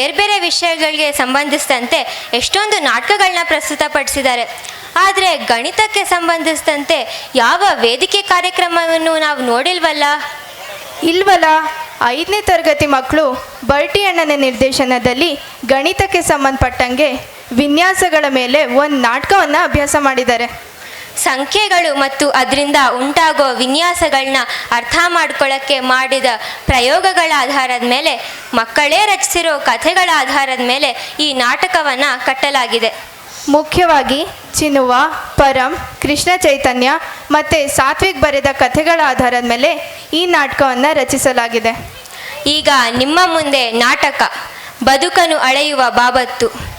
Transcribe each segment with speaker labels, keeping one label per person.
Speaker 1: ಬೇರೆ ಬೇರೆ ವಿಷಯಗಳಿಗೆ ಸಂಬಂಧಿಸಿದಂತೆ ಎಷ್ಟೊಂದು ನಾಟಕಗಳನ್ನ ಪ್ರಸ್ತುತಪಡಿಸಿದ್ದಾರೆ. ಆದರೆ ಗಣಿತಕ್ಕೆ ಸಂಬಂಧಿಸಿದಂತೆ ಯಾವ ವೇದಿಕೆ ಕಾರ್ಯಕ್ರಮವನ್ನು ನಾವು ನೋಡಿಲ್ವಲ್ಲ?
Speaker 2: ಇಲ್ವಲ್ಲ. ಐದನೇ ತರಗತಿ ಮಕ್ಕಳು ಬರ್ಟಿ ಅಣ್ಣನ ನಿರ್ದೇಶನದಲ್ಲಿ ಗಣಿತಕ್ಕೆ ಸಂಬಂಧಪಟ್ಟಂಗೆ ವಿನ್ಯಾಸಗಳ ಮೇಲೆ ಒಂದು ನಾಟಕವನ್ನು ಅಭ್ಯಾಸ ಮಾಡಿದ್ದಾರೆ.
Speaker 1: ಸಂಖ್ಯೆಗಳು ಮತ್ತು ಅದರಿಂದ ಉಂಟಾಗೋ ವಿನ್ಯಾಸಗಳನ್ನ ಅರ್ಥ ಮಾಡ್ಕೊಳ್ಳೋಕ್ಕೆ ಮಾಡಿದ ಪ್ರಯೋಗಗಳ ಆಧಾರದ ಮೇಲೆ ಮಕ್ಕಳೇ ರಚಿಸಿರೋ ಕಥೆಗಳ ಆಧಾರದ ಮೇಲೆ ಈ ನಾಟಕವನ್ನು ಕಟ್ಟಲಾಗಿದೆ.
Speaker 2: ಮುಖ್ಯವಾಗಿ ಚಿನ್ನುವ ಪರಂ ಕೃಷ್ಣ ಚೈತನ್ಯ ಮತ್ತು ಸಾತ್ವಿಕ್ ಬರೆದ ಕಥೆಗಳ ಆಧಾರದ ಮೇಲೆ ಈ ನಾಟಕವನ್ನು ರಚಿಸಲಾಗಿದೆ.
Speaker 1: ಈಗ ನಿಮ್ಮ ಮುಂದೆ ನಾಟಕ ಬದುಕನ್ನು ಅಳೆಯುವ ಬಾಬತ್ತು.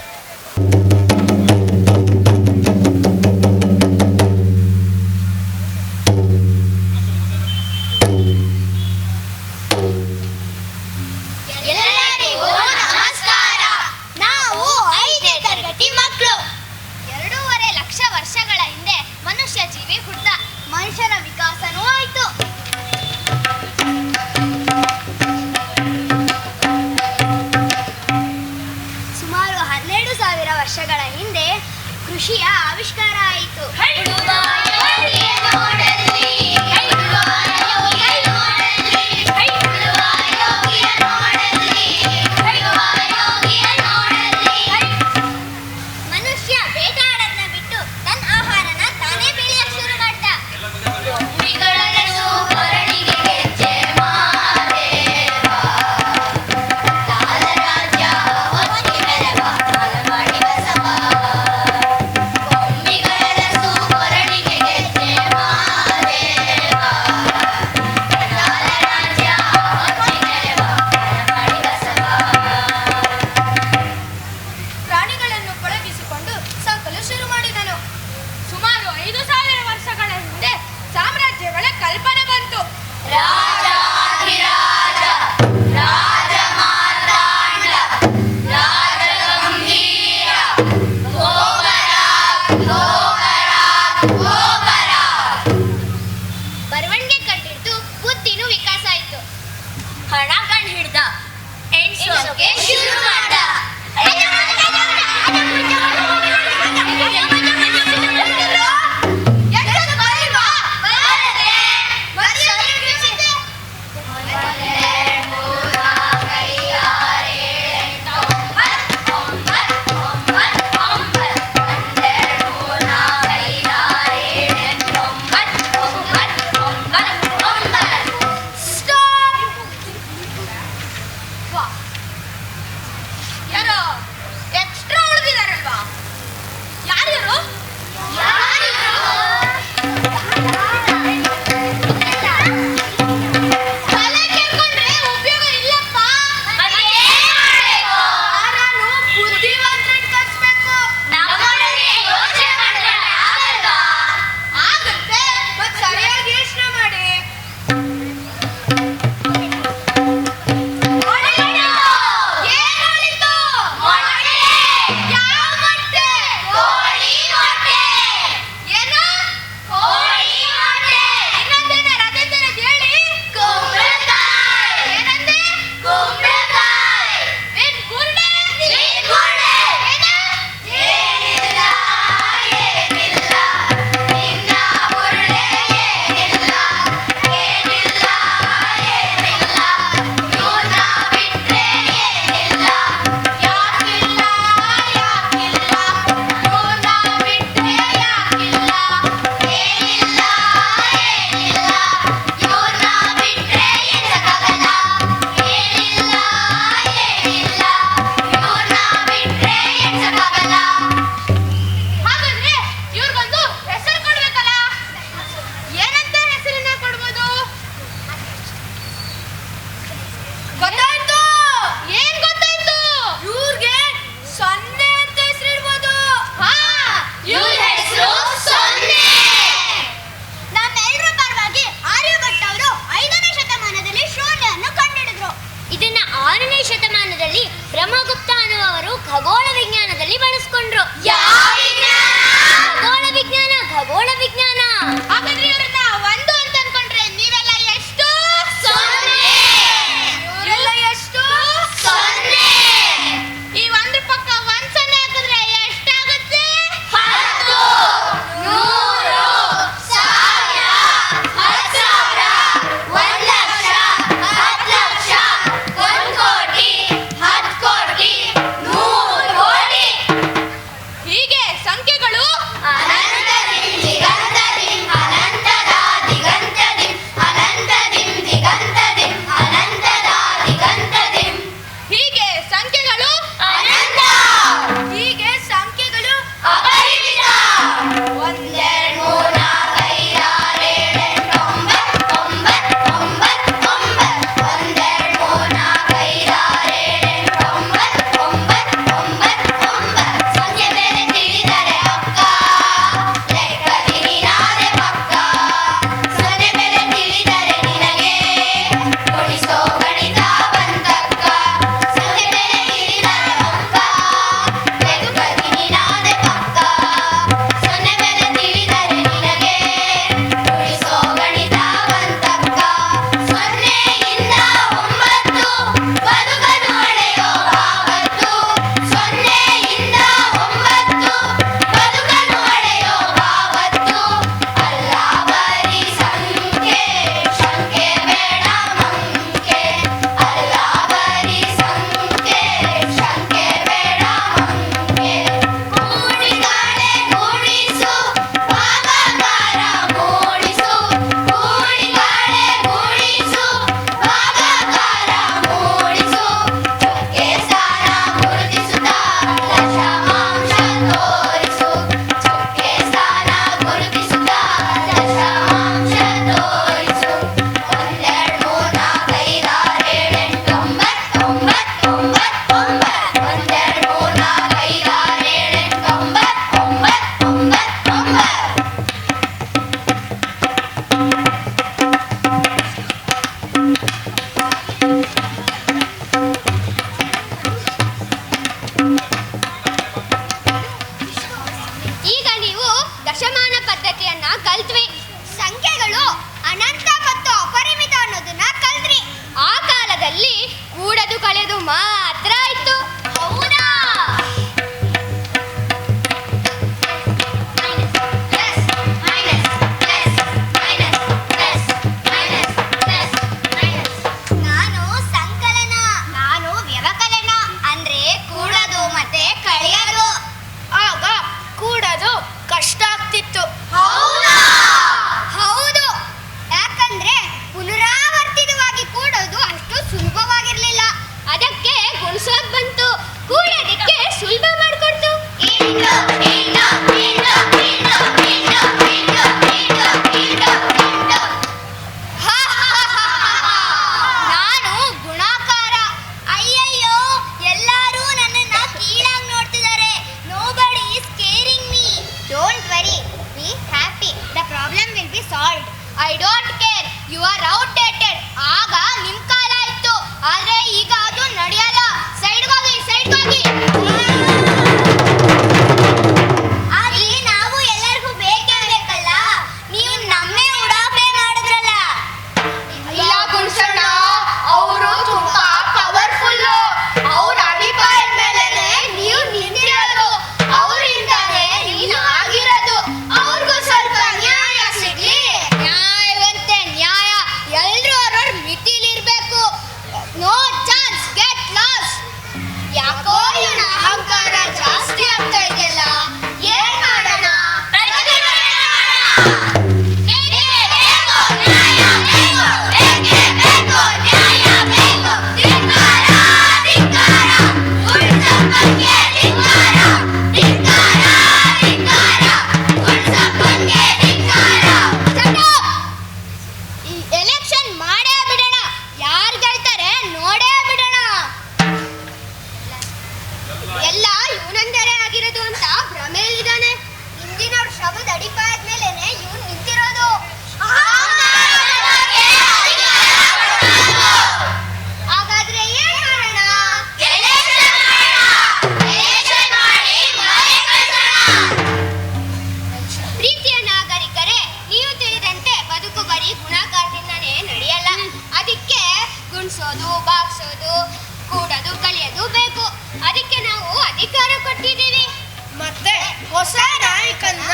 Speaker 3: ಹೊಸ ನಾಯಕನ್ನ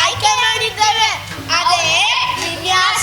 Speaker 3: ಆಯ್ಕೆ
Speaker 4: ಮಾಡಿದ್ದೇವೆ. ಅದೇ ವಿನ್ಯಾಸ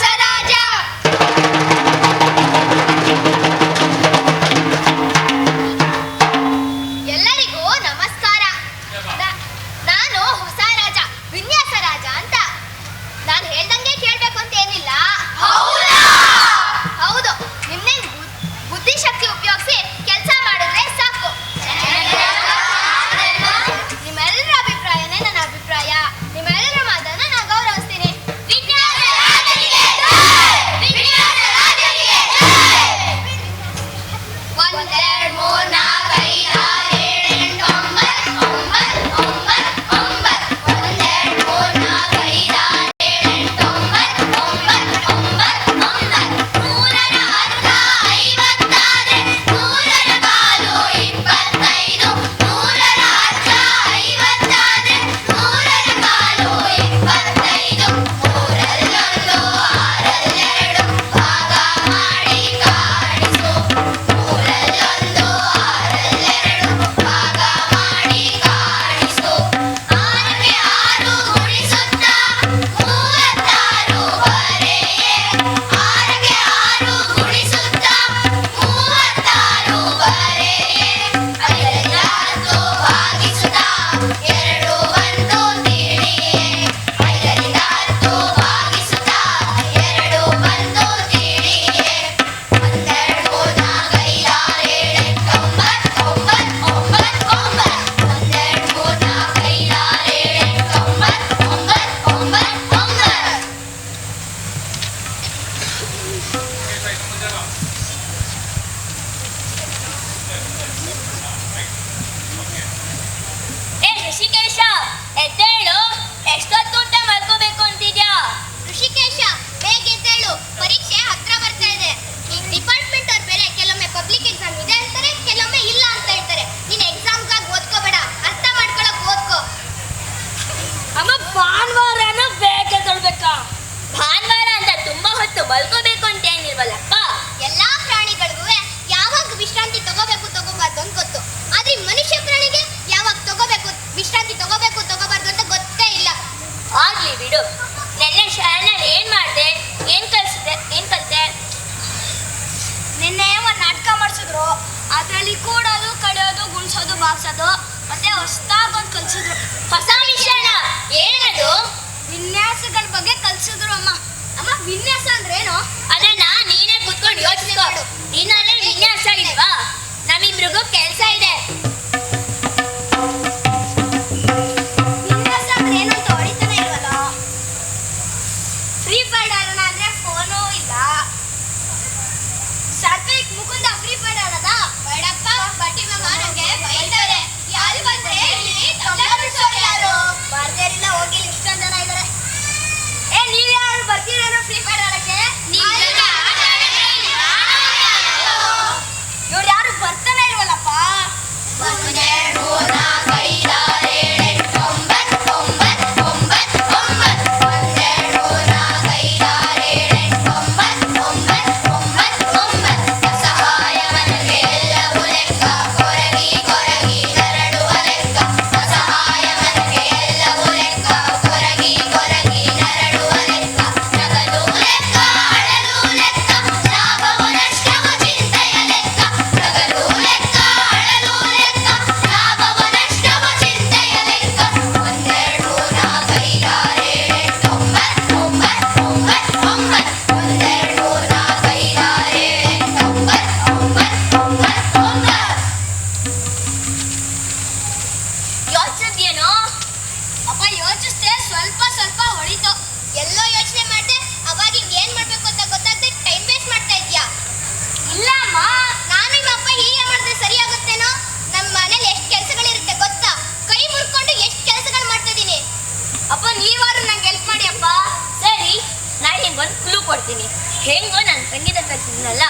Speaker 4: ಮಾಡ್ಕೋತೀನಿ ಹೆಂಗೋ ನಾನು
Speaker 5: ಸಂಗೀತ ಕಲ್ತಿದ್ದೀನಲ್ಲ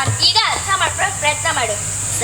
Speaker 5: ಅದು ಈಗ ಅರ್ಥ ಮಾಡ್ಕೊಳ್ಳೋ ಪ್ರಯತ್ನ ಮಾಡು. ಸ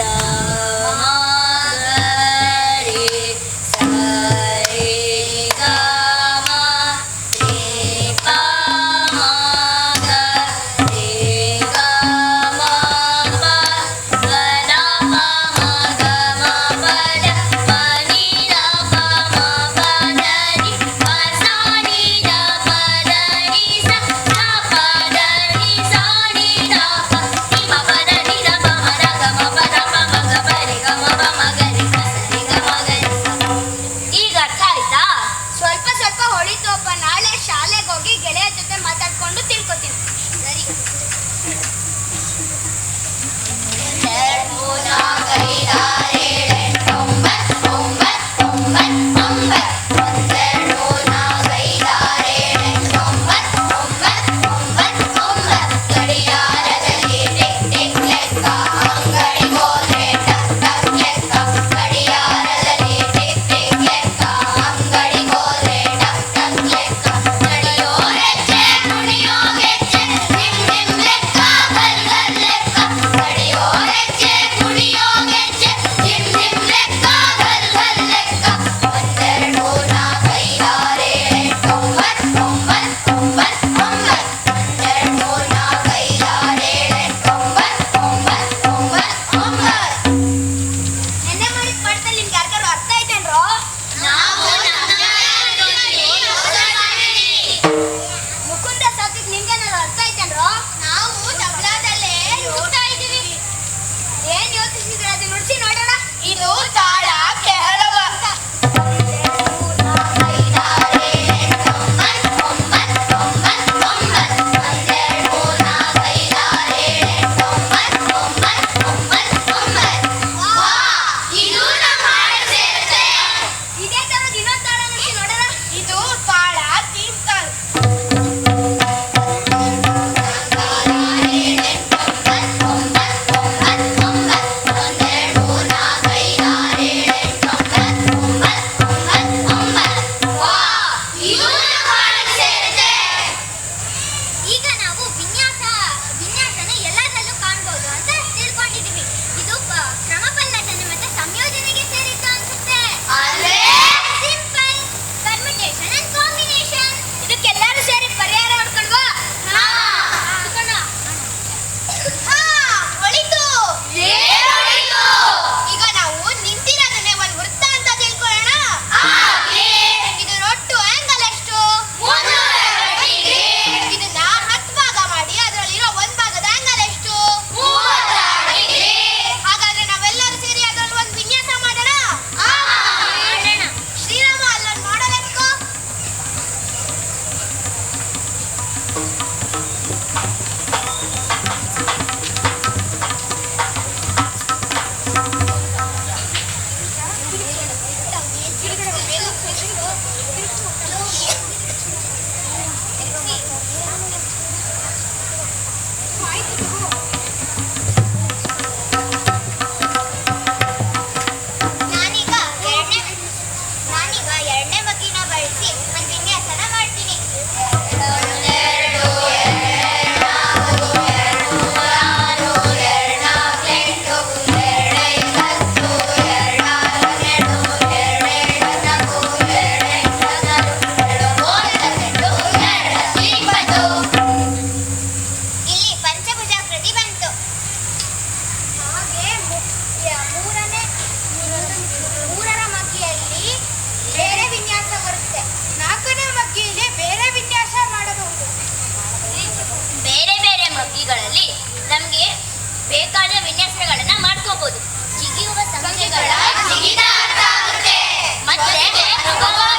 Speaker 5: 成功了。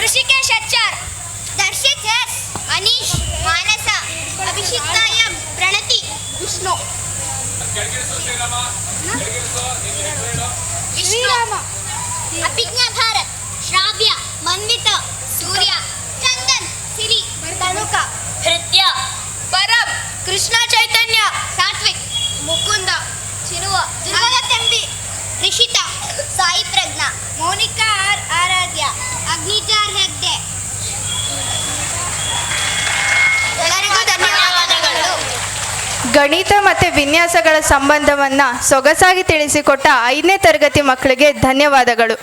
Speaker 4: ಋಷಿಕೇಶ್ ಅಚ್ಚಾರ್ ದರ್ಶಿತ್ ಎಸ್ ಅನೀಶ್ ಮಾನಸ ಅಭಿಷಿಕ್ತ ಎಂ ಪ್ರಣತಿ ವಿಷ್ಣು. ಅಭಿಜ್ಞಾ
Speaker 2: ಗಣಿತ ಮತ್ತು ವಿನ್ಯಾಸಗಳ ಸಂಬಂಧವನ್ನು ಸೊಗಸಾಗಿ ತಿಳಿಸಿಕೊಟ್ಟ ಐದನೇ ತರಗತಿ ಮಕ್ಕಳಿಗೆ ಧನ್ಯವಾದಗಳು.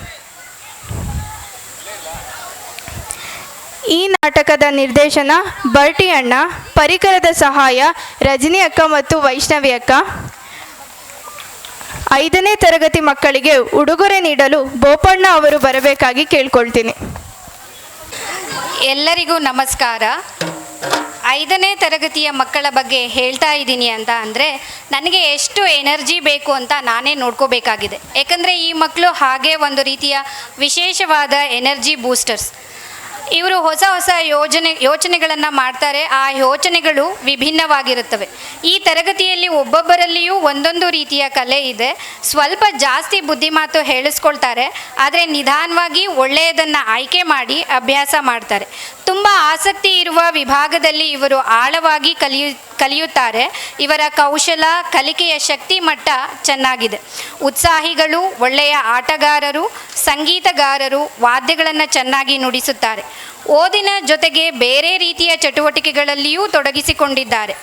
Speaker 2: ಈ ನಾಟಕದ ನಿರ್ದೇಶನ ಬರ್ಟಿ ಅಣ್ಣ, ಪರಿಕರದ ಸಹಾಯ ರಜನಿ ಅಕ್ಕ ಮತ್ತು ವೈಷ್ಣವಿ ಅಕ್ಕ. ಐದನೇ ತರಗತಿ ಮಕ್ಕಳಿಗೆ ಉಡುಗೊರೆ ನೀಡಲು ಬೋಪಣ್ಣ ಅವರು ಬರಬೇಕಾಗಿ ಕೇಳ್ಕೊಳ್ತೀನಿ.
Speaker 6: ಎಲ್ಲರಿಗೂ ನಮಸ್ಕಾರ. ಐದನೇ ತರಗತಿಯ ಮಕ್ಕಳ ಬಗ್ಗೆ ಹೇಳ್ತಾ ಇದ್ದೀನಿ ಅಂತ ಅಂದರೆ, ನನಗೆ ಎಷ್ಟು ಎನರ್ಜಿ ಬೇಕು ಅಂತ ನಾನೇ ನೋಡ್ಕೋಬೇಕಾಗಿದೆ. ಯಾಕಂದರೆ ಈ ಮಕ್ಕಳು ಹಾಗೆ ಒಂದು ರೀತಿಯ ವಿಶೇಷವಾದ ಎನರ್ಜಿ ಬೂಸ್ಟರ್ಸ್ ಇವರು ಹೊಸ ಹೊಸ ಯೋಜನೆ, ಯೋಚನೆಗಳನ್ನು ಮಾಡ್ತಾರೆ. ಆ ಯೋಚನೆಗಳು ವಿಭಿನ್ನವಾಗಿರುತ್ತವೆ. ಈ ತರಗತಿಯಲ್ಲಿ ಒಬ್ಬೊಬ್ಬರಲ್ಲಿಯೂ ಒಂದೊಂದು ರೀತಿಯ ಕಲೆ ಇದೆ. ಸ್ವಲ್ಪ ಜಾಸ್ತಿ ಬುದ್ಧಿಮಾತು ಹೇಳಿಸ್ಕೊಳ್ತಾರೆ. ಆದರೆ ನಿಧಾನವಾಗಿ ಒಳ್ಳೆಯದನ್ನು ಆಯ್ಕೆ ಮಾಡಿ ಅಭ್ಯಾಸ ಮಾಡ್ತಾರೆ. ತುಂಬ ಆಸಕ್ತಿ ಇರುವ ವಿಭಾಗದಲ್ಲಿ ಇವರು ಆಳವಾಗಿ ಕಲಿಯು ಕಲಿಯುತ್ತಾರೆ. ಇವರ ಕೌಶಲ, ಕಲಿಕೆಯ ಶಕ್ತಿ ಮಟ್ಟ ಚೆನ್ನಾಗಿದೆ. ಉತ್ಸಾಹಿಗಳು, ಒಳ್ಳೆಯ ಆಟಗಾರರು, ಸಂಗೀತಗಾರರು ವಾದ್ಯಗಳನ್ನು ಚೆನ್ನಾಗಿ ನುಡಿಸುತ್ತಾರೆ. ಓದಿನ ಜೊತೆಗೆ ಬೇರೆ ರೀತಿಯ ಚಟುವಟಿಕೆಗಳಲ್ಲಿಯೂ ತೊಡಗಿಸಿಕೊಂಡಿದ್ದಾರೆ.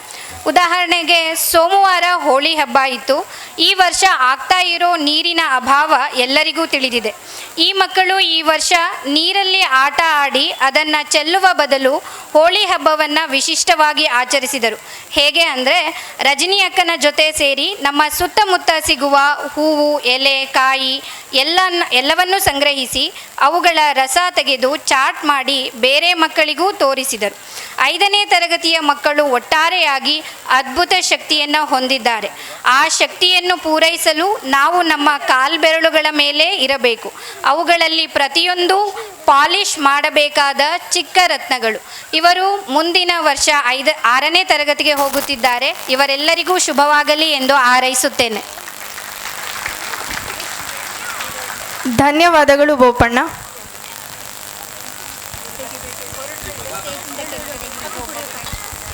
Speaker 6: ಉದಾಹರಣೆಗೆ, ಸೋಮವಾರ ಹೋಳಿ ಹಬ್ಬ ಇತ್ತು. ಈ ವರ್ಷ ಆಗ್ತಾ ಇರೋ ನೀರಿನ ಅಭಾವ ಎಲ್ಲರಿಗೂ ತಿಳಿದಿದೆ. ಈ ಮಕ್ಕಳು ಈ ವರ್ಷ ನೀರಲ್ಲಿ ಆಟ ಆಡಿ ಅದನ್ನು ಚೆಲ್ಲುವ ಬದಲು ಹೋಳಿ ಹಬ್ಬವನ್ನು ವಿಶಿಷ್ಟವಾಗಿ ಆಚರಿಸಿದರು. ಹೇಗೆ ಅಂದರೆ, ರಜನಿ ಅಕ್ಕನ ಜೊತೆ ಸೇರಿ ನಮ್ಮ ಸುತ್ತಮುತ್ತ ಸಿಗುವ ಹೂವು, ಎಲೆ, ಕಾಯಿ ಎಲ್ಲ ಎಲ್ಲವನ್ನೂ ಸಂಗ್ರಹಿಸಿ ಅವುಗಳ ರಸ ತೆಗೆದು ಚಾಟ್ ಮಾಡಿ ಬೇರೆ ಮಕ್ಕಳಿಗೂ ತೋರಿಸಿದರು. ಐದನೇ ತರಗತಿಯ ಮಕ್ಕಳು ಒಟ್ಟಾರೆಯಾಗಿ ಅದ್ಭುತ ಶಕ್ತಿಯನ್ನು ಹೊಂದಿದ್ದಾರೆ. ಆ ಶಕ್ತಿಯನ್ನು ಪೂರೈಸಲು ನಾವು ನಮ್ಮ ಕಾಲ್ಬೆರಳುಗಳ ಮೇಲೆ ಇರಬೇಕು. ಅವುಗಳಲ್ಲಿ ಪ್ರತಿಯೊಂದು ಪಾಲಿಷ್ ಮಾಡಬೇಕಾದ ಚಿಕ್ಕ ರತ್ನಗಳು. ಇವರು ಮುಂದಿನ ವರ್ಷ ಐದು, ಆರನೇ ತರಗತಿಗೆ ಹೋಗುತ್ತಿದ್ದಾರೆ. ಇವರೆಲ್ಲರಿಗೂ ಶುಭವಾಗಲಿ ಎಂದು ಹಾರೈಸುತ್ತೇನೆ.
Speaker 2: ಧನ್ಯವಾದಗಳು ಬೋಪಣ್ಣ.